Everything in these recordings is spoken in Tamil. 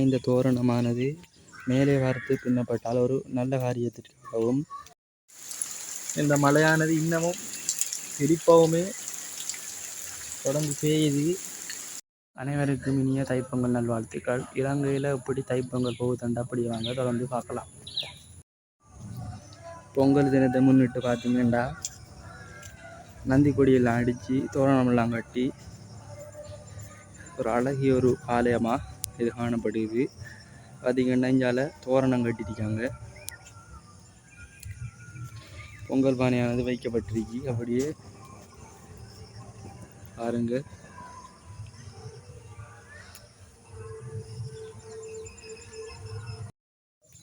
இந்த தோரணமானது. மேலே வார்த்து பின்னப்பட்டால் ஒரு நல்ல காரியத்திற்காகவும். இந்த மழையானது இன்னமும் திருப்பவுமே தொடர்ந்து பெய்யுது அனைவருக்கும் இனிய தைப்பொங்கல் நல்வாழ்த்துக்கள். இலங்கையில் எப்படி தைப்பொங்கல் போகுதுண்டு அப்படி வாங்க தொடர்ந்து பார்க்கலாம். பொங்கல் தினத்தை முன்னிட்டு பார்த்தீங்கன்னா நந்தி கொடியெல்லாம் அடித்து தோரணமெல்லாம் கட்டி ஒரு அழகிய ஒரு ஆலயமாக இது காணப்படுது. பார்த்தீங்கன்னா இங்கால தோரணம் கட்டியிருக்காங்க. பொங்கல் பானையானது வைக்கப்பட்டிருக்கு. அப்படியே பாருங்க.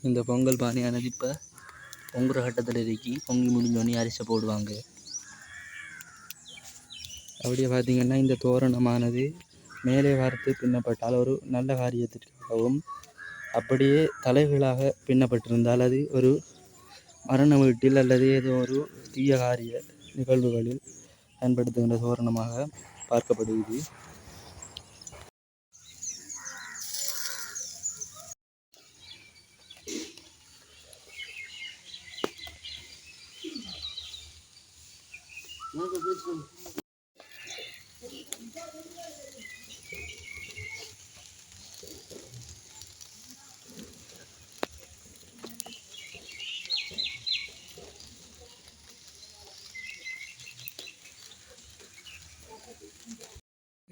இந்த பொங்கல் பானையானது இப்போ பொங்குற கட்டத்தில் இருக்கி. பொங்கி முடிஞ்சோடனே அரிசை போடுவாங்க. அப்படியே பார்த்தீங்கன்னா இந்த தோரணமானது மேலே வார்த்து பின்னப்பட்டால் ஒரு நல்ல காரியத்திற்காகவும் அப்படியே தலைகளாக பின்னப்பட்டிருந்தால் அது ஒரு மரண வீட்டில் அல்லது ஏதோ ஒரு தீய காரிய நிகழ்வுகளில் பயன்படுத்துகின்ற தோரணமாக பார்க்கப்படுகிறது.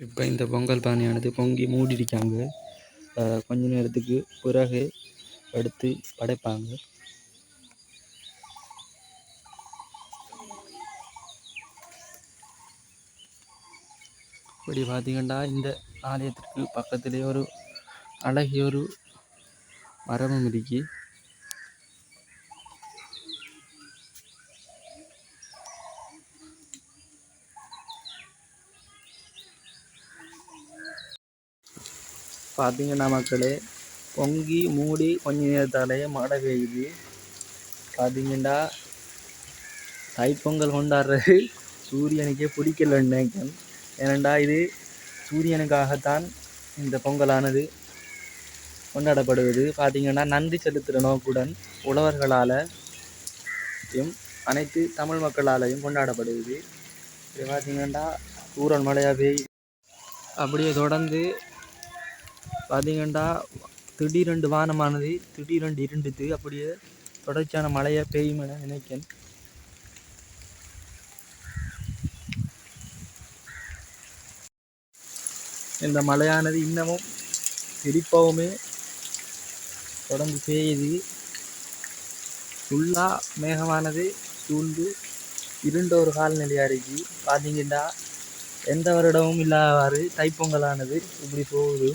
இப்போ இந்த பொங்கல் பானையானது பொங்கி மூடிருக்காங்க. கொஞ்ச நேரத்துக்கு பிறகு எடுத்து படைப்பாங்க. இப்படி பார்த்தீங்கன்னா இந்த ஆலயத்திற்கு பக்கத்திலே ஒரு அழகிய ஒரு மரமும் இருக்கு. பார்த்தீங்கன்னா மக்களே? பொங்கி மூடி கொஞ்ச நேரத்தாலேயே மழை பெய்யுது பார்த்தீங்கன்னா தைப்பொங்கல் கொண்டாடுறது சூரியனுக்கே பிடிக்கலன்னு நினைக்கிறேன் ஏனண்டா இது சூரியனுக்காகத்தான் இந்த பொங்கலானது கொண்டாடப்படுவது. பார்த்தீங்கன்னா நன்றி செலுத்துகிற நோக்குடன் உழவர்களால் அனைத்து தமிழ் மக்களாலையும் கொண்டாடப்படுவது. இது பார்த்திங்கன்னா ஊரல் மழையாக பெய் அப்படியே தொடர்ந்து பார்த்தீங்கன்னா திடீரெண்டு வானமானது திடீரெண்டு இருண்டுது அப்படியே தொடர்ச்சியான மழையை பெய்யும் என நினைக்கிறேன். இந்த மழையானது இன்னமும் திருப்பவுமே தொடர்ந்து பெய்யுது ஃபுல்லாக மேகமானது சூழ்ந்து இருண்ட ஒரு காலநிலையாக இருக்குது பார்த்தீங்கன்னா எந்த வருடமும் இல்லாதவாறு தைப்பொங்கலானது இப்படி போகுது.